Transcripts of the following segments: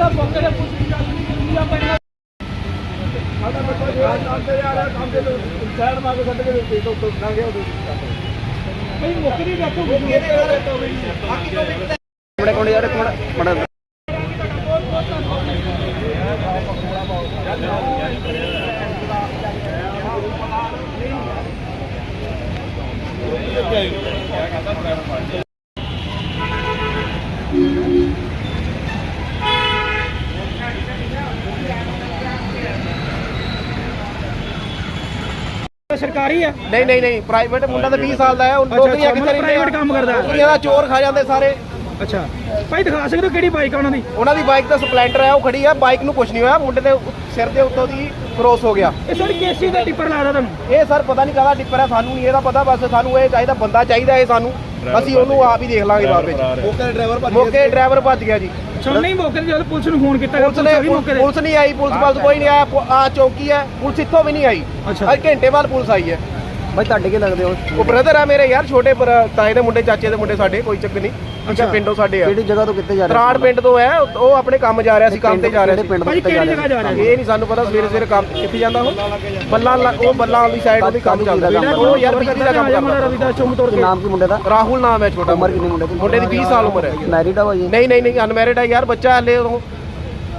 ਦਾ ਮੌਕੇ ਤੇ ਪੁੱਛ ਨਹੀਂ ਆ ਪੈਣਾ ਸਾਡਾ ਬੱਚਾ ਜਿਹੜਾ ਨਾਲ ਤੇ ਆ ਰਿਹਾ ਕੰਮ ਦੇ ਸਾਈਡ ਮਾਰ ਕੇ ਛੱਡ ਕੇ ਦੇ ਤੋਂ ਤੋਂ ਲੰਘ ਗਿਆ ਉਹਦੇ ਕੋਈ ਮੁਕਰੀ ਰੱਖੋ ਕਿਹਦੇ ਨਾਲ ਰੱਖੋ ਬਾਕੀ ਤੋਂ ਵੀ ਕੋਣੇ ਕੋਣੇ ਯਾਰ ਕੋਣਾ ਮੜਾ Yeah, I got that. ਸਰਕਾਰੀ ਆ? ਨਹੀਂ ਨਹੀਂ ਨਹੀਂ ਪ੍ਰਾਈਵੇਟ ਮੁੰਡਾ ਤਾਂ 20 ਸਾਲ ਦਾ ਹੈ ਉਹ ਨੌਕਰੀਆਂ ਕਿੱਥੇ ਰਹਿੰਦੇ private ਕੰਮ ਕਰਦਾ। ਨੌਕਰੀਆਂ ਦਾ ਚੋਰ ਖਾ ਜਾਂਦੇ ਸਾਰੇ। ਅੱਛਾ। ਭਾਈ ਦਿਖਾ ਸਕਦੇ ਹੋ ਕਿਹੜੀ ਬਾਈਕ ਆ ਉਹਨਾਂ ਦੀ? ਉਹਨਾਂ ਦੀ ਬਾਈਕ ਤਾਂ ਸਪਲੈਂਡਰ ਹੈ ਉਹ ਖੜੀ ਹੈ ਬਾਈਕ ਨੂੰ ਕੁਝ ਨਹੀਂ ਹੋਇਆ ਮੁੰਡੇ ਦੇ ਸਿਰ ਦੇ ਉੱਤੋਂ ਦੀ ਕ੍ਰੋਸ ਹੋ ਗਿਆ। ਇਹ ਸਰ ਕੇਸੀ ਦਾ ਟਿੱਪਰ ਲਾਦਾ ਤੁਹਾਨੂੰ? ਇਹ ਸਰ ਪਤਾ ਨਹੀਂ ਕਾਹਦਾ ਟਿੱਪਰ ਹੈ ਸਾਨੂੰ ਨਹੀਂ ਇਹਦਾ ਪਤਾ ਬਸ ਸਾਨੂੰ ਇਹ ਚਾਹੀਦਾ ਬੰਦਾ ਚਾਹੀਦਾ ਇਹ ਸਾਨੂੰ। ਅਸੀਂ ਉਹਨੂੰ ਆਪ ਹੀ ਦੇਖ ਲਾਂਗੇ ਬਾਅਦ ਵਿੱਚ। ਮੌਕੇ ਡਰਾਈਵਰ ਭੱਜ ਮੌਕੇ ਡਰਾਈਵਰ ਭੱਜ ਗਿਆ ਜੀ। ਅੱਛਾ ਨਹੀਂ ਮੌਕੇ ਤੇ ਜਦੋਂ ਪੁਲਿਸ ਨੂੰ ਫੋਨ ਕੀਤਾ ਪੁਲਿਸ ਨੇ ਪੁਲਿਸ ਨਹੀਂ ਆਈ ਪੁਲਿਸ ਬਲ ਕੋਈ ਨਹੀਂ ਆਇਆ ਆ ਚੌਕੀ ਹੈ ਪੁਲਿਸ ਇੱਥੋਂ ਵੀ ਨਹੀਂ ਆਈ। ਅੱਛਾ। ਅੱਜ ਘੰਟੇ ਬਾਅਦ ਪੁਲਿਸ ਆਈ ਹੈ। ਬਾਈ ਤੁਹਾਡੇ ਕੀ ਲੱਗਦੇ ਹੋ? ਉਹ ਬ੍ਰਦਰ ਆ ਮੇਰੇ ਯਾਰ ਛੋਟੇ ਪਰ- ਤਾਏ ਦੇ ਮੁੰਡੇ ਚਾਚੇ ਦੇ ਮੁੰਡੇ ਸਾਡੇ ਕੋਈ ਚੱਕਰ ਨਹੀਂ। ਅੱਛਾ। ਪਿੰਡੋਂ ਸਾਡੇ ਆ। ਕਿਹੜੀ ਜਗ੍ਹਾ ਤੋਂ ਕਿੱਥੇ ਜਾ ਰਹੇ ਤਰਾੜ ਪਿੰਡ ਤੋਂ ਹੈ ਉਹ ਆਪਣੇ ਕੰਮ ਜਾ ਰਿਹਾ ਸੀ ਕੰਮ ਤੇ ਜਾ ਰਿਹਾ ਸੀ। ਪਿੰਡ ਤੋਂ ਭਾਈ ਕਿੱਥੇ ਜਾ ਕਿਹੜੀ ਜਗ੍ਹਾ ਜਾ ਰਿਹਾ ਇਹ ਨਹੀਂ ਸਾਨੂੰ ਪਤਾ ਸਵੇਰੇ ਸਵੇਰੇ ਕੰਮ ਕਿੱਥੇ ਜਾਂਦਾ ਉਹ? ਬੱਲਾ ਉਹ ਬੱਲਾ ਵਾਲੀ ਸਾਈਡ ਉਹਦੀ ਕੰਮ ਚੱਲਦਾ। ਉਹ ਯਾਰ ਬਿਜਲੀ ਦਾ ਕੰਮ ਕਰਦਾ। ਰਵਿਦਾਸ ਚੌਂਕ ਤੋੜ ਕੇ। ਨਾਮ ਕੀ ਮੁੰਡੇ ਦਾ? ਰਾਹੁਲ ਨਾਮ ਹੈ ਛੋਟਾ ਉਮਰ ਕਿੰਨੀ ਮੁੰਡੇ ਦੀ? ਮੁੰਡੇ ਦੀ 20 ਸਾਲ ਉਮਰ ਹੈ। ਮੈਰਿਡ ਆ ਭਾਈ ਨਹੀਂ ਨਹੀਂ ਨਹੀਂ ਅਨਮੈਰਿਡ ਹੈ ਯਾਰ ਬੱਚਾ ਹਲੇ ਉਹ।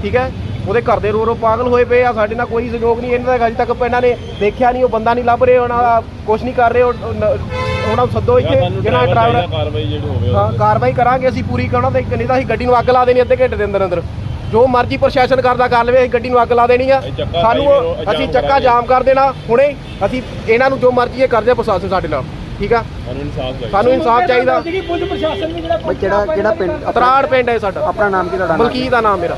ਠੀਕ ਹੈ? ਉਹਦੇ ਘਰ ਦੇ ਰੋ ਰੋ ਪਾਗਲ ਹੋਏ ਪਏ ਆ ਸਾਡੇ ਨਾਲ ਕੋਈ ਸਹਿਯੋਗ ਨਹੀਂ ਇਹਨਾਂ ਦਾ ਅਜੇ ਤੱਕ ਇਹਨਾਂ ਨੇ ਦੇਖਿਆ ਨਹੀਂ ਉਹ ਬੰਦਾ ਨਹੀਂ ਲੱਭ ਰਹੇ ਉਹਨਾਂ ਦਾ ਕੁਝ ਨਹੀਂ ਕਰ ਰਹੇ ਉਹਨਾਂ ਨੂੰ ਸੱਦੋ ਇੱਥੇ ਜਿਹੜਾ ਡਰਾਈਵਰ ਕਾਰਵਾਈ ਜਿਹੜੀ ਹੋਵੇ ਹਾਂ ਕਾਰਵਾਈ ਕਰਾਂਗੇ ਅਸੀਂ ਪੂਰੀ ਕਰਨਾ ਤੇ ਨਹੀਂ ਤਾਂ ਅਸੀਂ ਗੱਡੀ ਨੂੰ ਅੱਗ ਲਾ ਦੇਣੀ ਅੱਧੇ ਘੰਟੇ ਦੇ ਅੰਦਰ ਅੰਦਰ। ਜੋ ਮਰਜ਼ੀ ਪ੍ਰਸ਼ਾਸਨ ਕਰਦਾ ਕਰ ਲਵੇ ਅਸੀਂ ਗੱਡੀ ਨੂੰ ਅੱਗ ਲਾ ਦੇਣੀ ਆ। ਸਾਨੂੰ ਅਸੀਂ ਚੱਕਾ। ਜਾਮ ਕਰ ਦੇਣਾ ਹੁਣੇ ਅਸੀਂ ਇਹਨਾਂ ਨੂੰ ਜੋ ਮਰਜ਼ੀ ਇਹ ਕਰਦੇ ਪ੍ਰਸ਼ਾਸਨ ਸਾਡੇ ਨਾਲ ਠੀਕ ਆ? ਸਾਨੂੰ ਇਨਸਾਫ ਚਾਹੀਦਾ। ਕਿਹੜਾ ਕਿਹੜਾ ਪਿੰਡ ਤਰਾੜ ਪਿੰਡ ਹੈ ਸਾਡਾ ਆਪਣਾ ਨਾਮ ਕੀ ਤੁਹਾਡਾ? ਮਲਕੀ ਦਾ ਨਾਮ ਮੇਰਾ।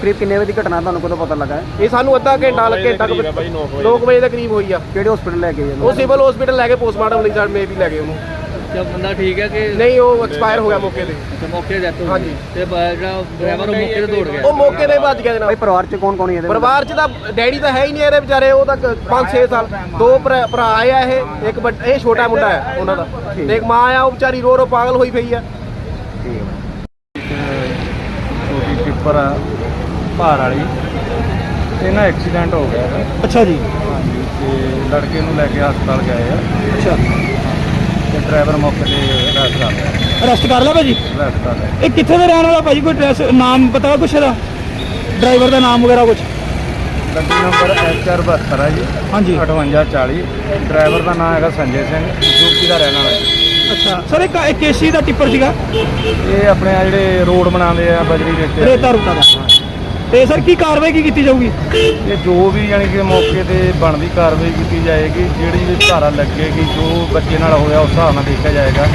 ਕਰੀਬ ਕਿੰਨੇ ਵਜੇ ਦੀ ਘਟਨਾ ਤੁਹਾਨੂੰ ਕਦੋਂ ਪਤਾ ਲੱਗਾ? ਹੈ ਇਹ ਸਾਨੂੰ ਅੱਧਾ ਘੰਟਾ ਨੌ ਵਜੇ ਘੰਟਾ ਦੇ ਕਰੀਬ ਆ ਬਾਈ, ਨੌ ਵਜੇ। 9 ਵਜੇ ਦੇ ਕਰੀਬ ਹੋਈ ਆ। ਕਿਹੜੇ ਹਸਪੀਟਲ ਲੈ ਕੇ ਗਏ ਉਹ ਸਿਵਲ ਹਸਪੀਟਲ ਲੈ ਕੇ ਪੋਸਟਮਾਰਟਮ ਲਈ ਸਾਡੇ ਮੇ ਵੀ ਲੈ ਗਏ ਉਹਨੂੰ। ਜਦ ਬੰਦਾ ਠੀਕ ਹੈ ਕਿ ਨਹੀਂ ਉਹ ਐਕਸਪਾਇਰ ਹੋ ਗਿਆ ਮੌਕੇ ਤੇ। ਤੇ ਮੌਕੇ ਤੇ ਹੋ ਹਾਂਜੀ। ਗਈ ਤੇ ਬ- ਜਿਹੜਾ ਡਰਾਈਵਰ ਉਹ ਮੌਕੇ ਤੇ ਦੌੜ ਗਿਆ। ਉਹ ਮੌਕੇ ਤੇ ਭੱਜ ਗਿਆ ਭਾਈ ਜਨਾਬ ਪਰਿਵਾਰ ਚ ਕੌਣ ਕੌਣ ਹੈ ਇਹਦੇ ਵਿੱਚ? ਪਰਿਵਾਰ ਚ ਤਾਂ ਡੈਡੀ ਤਾਂ ਹੈ ਹੀ ਨਹੀਂ ਇਹਦੇ ਵਿਚਾਰੇ ਉਹ ਤਾਂ 5-6 ਸਾਲ। ਦੋ ਭਰਾ ਭਰਾ ਆ ਇਹ ਇੱਕ ਵੱਡ- ਇਹ ਛੋਟਾ ਮੁੰਡਾ ਹੈ ਉਹਨਾਂ ਦਾ। ਤੇ ਇੱਕ ਮਾਂ ਆ ਉਹ ਵਿਚਾਰੀ ਰੋ ਰੋ ਪਾਗਲ ਹੋਈ ਪਈ ਆ। ਛੋਟੀ ਟਿੱਪਰ ਆ। ਭਾਰ ਵਾਲੀ। ਇਹ ਨਾ ਐਕਸੀਡੈਂਟ ਹੋ ਗਿਆ ਅੱਛਾ ਜੀ। ਹਾਂਜੀ ਤੇ ਲੜਕੇ ਨੂੰ ਲੈ ਕੇ ਹਸਪਤਾਲ ਗਏ ਆ। ਅੱਛਾ। ਤੇ ਡਰਾਈਵਰ ਮੌਕੇ ਤੇ ਰੈਸਟ ਕਰ ਲਿਆ। ਅਰੈਸਟ ਕਰ ਲਿਆ ਭਾਜੀ? ਰੈਸਟ ਕਰ ਲਿਆ। ਇਹ ਕਿੱਥੇ ਦਾ ਰਹਿਣ ਵਾਲਾ ਭਾਜੀ? ਕੋਈ ਐਡਰੈਸ ਨਾਮ ਪਤਾ ਕੁਛ ਇਹਦਾ? ਡਰਾਈਵਰ ਦਾ ਨਾਮ ਵਗੈਰਾ ਕੁਛ? ਗੱਡੀ ਨੰਬਰ HR 72 ਹੈ ਜੀ। ਹਾਂਜੀ। 5840 ਡਰਾਈਵਰ ਦਾ ਨਾਮ ਹੈਗਾ ਸੰਜੇ ਸਿੰਘ। ਯੂਪੀ ਦਾ ਰਹਿਣ ਵਾਲਾ। ਹੈ ਅੱਛਾ। ਸਰ ਇੱਕ ਇੱਕ ਕੇਸੀ ਦਾ ਟਿੱਪਰ ਸੀਗਾ। ਇਹ ਆਪਣੇ ਆ ਜਿਹੜੇ ਰੋਡ ਬਣਾਉਂਦੇ ਆ ਬਜਰੀ ਰੇਤੇ ਰੇਤਾ ਰੂਤਾ ਦਾ। ਤੇ ਸਰ ਕੀ ਕਾਰਵਾਈ ਕੀ ਕੀਤੀ ਜਾਊਗੀ? ਇਹ ਜੋ ਵੀ ਯਾਨੀ ਕਿ ਮੌਕੇ ਤੇ ਬਣਦੀ ਕਾਰਵਾਈ ਕੀਤੀ ਜਾਏਗੀ, ਜਿਹੜੀ ਵੀ ਧਾਰਾ ਲੱਗੇਗੀ, ਜੋ ਬੱਚੇ ਨਾਲ ਹੋਇਆ ਉਸ ਹਿਸਾਬ ਨਾਲ ਦੇਖਿਆ ਜਾਏਗਾ।